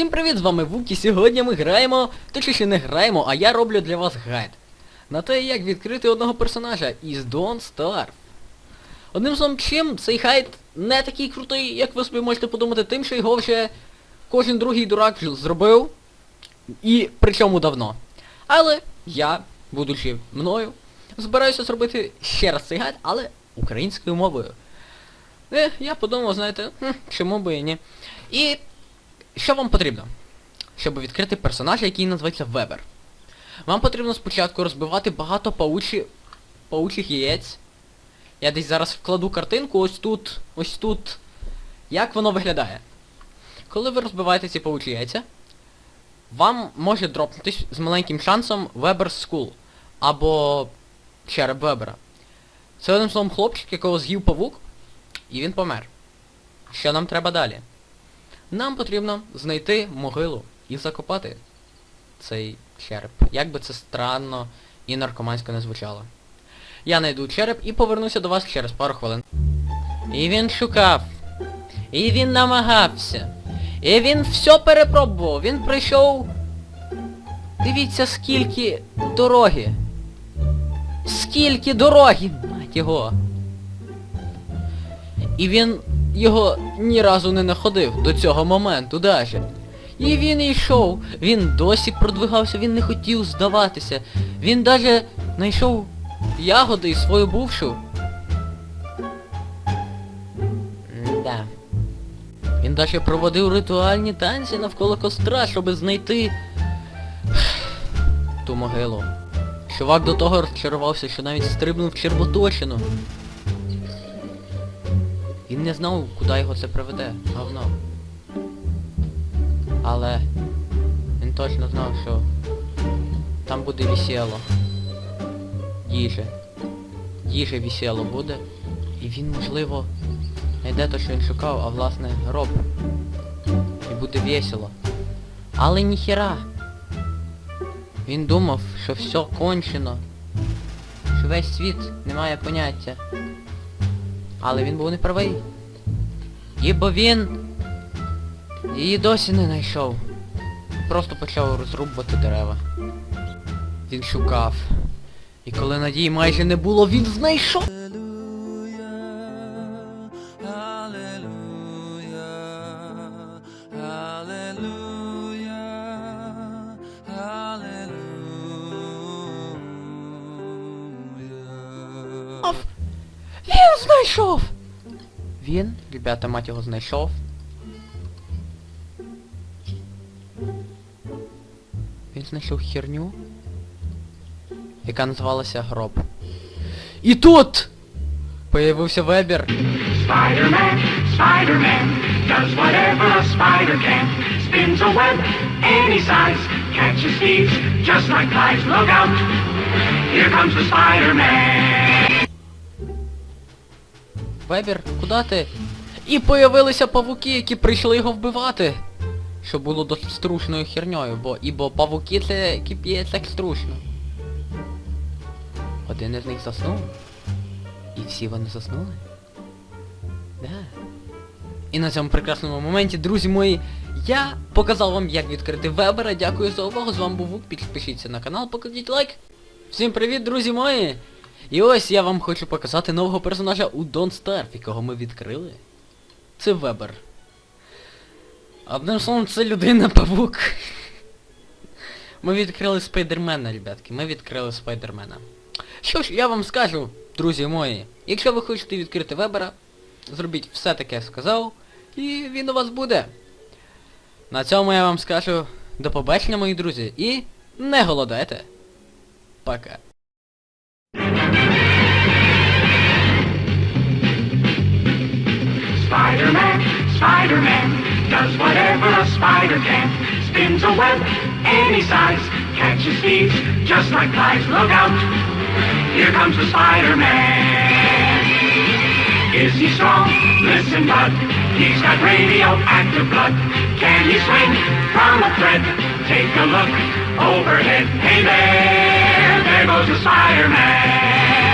Всім привіт, з вами Вук, і сьогодні ми граємо, точніше не граємо, а я роблю для вас гайд. На те, як відкрити одного персонажа із Don't Starve. Одним словом, чим цей гайд не такий крутий, як ви собі можете подумати, тим, що його вже кожен другий дурак зробив. І причому давно. Але я, будучи мною, збираюся зробити ще раз цей гайд, але українською мовою. Е, я подумав, знаєте, хм, чому би і ні. І що вам потрібно? Щоб відкрити персонажа, який називається Вебер. Вам потрібно спочатку розбивати багато паучі... паучих яєць. Я десь зараз вкладу картинку ось тут, ось тут. Як воно виглядає? Коли ви розбиваєте ці паучі яйця, вам може дропнутись з маленьким шансом Weber's School. Або череп Вебера. Це одним словом хлопчик, якого з'їв павук, і він помер. Що нам треба далі? Нам потрібно знайти могилу і закопати цей череп. Як би це странно і наркомансько не звучало. Я знайду череп і повернуся до вас через пару хвилин. І він шукав. І він намагався. І він все перепробував. Він прийшов. Дивіться, скільки дороги. Скільки дороги, мать його. І він його ні разу не находив до цього моменту даже. І він йшов, він досі продвигався, він не хотів здаватися. Він даже знайшов ягоди і свою бувшу. Да. Він даже проводив ритуальні танці навколо костра, щоб знайти ту могилу. Чувак до того розчарувався, що навіть стрибнув в червоточину. Він не знав, куди його це приведе, говно. Але він точно знав, що там буде весело. Їжа. Їжа весело буде. І він, можливо, знайде те, що він шукав, а власне гроб. І буде весело. Але ніхера. Він думав, що все кончено. Що весь світ не має поняття. Але він був неправий. Ібо він її досі не знайшов. Просто почав розрубувати дерева. Він шукав. І коли надії майже не було, він знайшов. Він знайшов! Він, ребята, мать його знайшов. Він знайшов херню, яка називалася гроб. І тут! Появився вебер. Spider-Man, Spider-Man, does whatever a spider can. Spins a web any size, catches thieves just like flies. Look out, here comes the Spider-Man. Вебер, куди ти? І появилися павуки, які прийшли його вбивати. Що було досить струшною херньою, бо ібо павуки це кип'є так струшно. Один із них заснув. І всі вони заснули. Да. І на цьому прекрасному моменті, друзі мої, я показав вам, як відкрити вебера. Дякую за увагу. З вами був Вук. Підпишіться на канал, покладіть лайк. Всім привіт, друзі мої! І ось я вам хочу показати нового персонажа у Don't Starve, якого ми відкрили. Це Вебер. Одним словом, це людина-павук. Ми відкрили Спайдермена, ребятки. Ми відкрили Спайдермена. Що ж, я вам скажу, друзі мої, якщо ви хочете відкрити Вебера, зробіть все таке я сказав, і він у вас буде. На цьому я вам скажу до побачення, мої друзі, і не голодайте. Пока. Spider-Man, does whatever a spider can. Spins a web any size, catches thieves just like flies. Look out, here comes the Spider-Man. Is he strong? Listen, bud. He's got radioactive blood. Can he swing from a thread? Take a look overhead. Hey there, there goes the Spider-Man.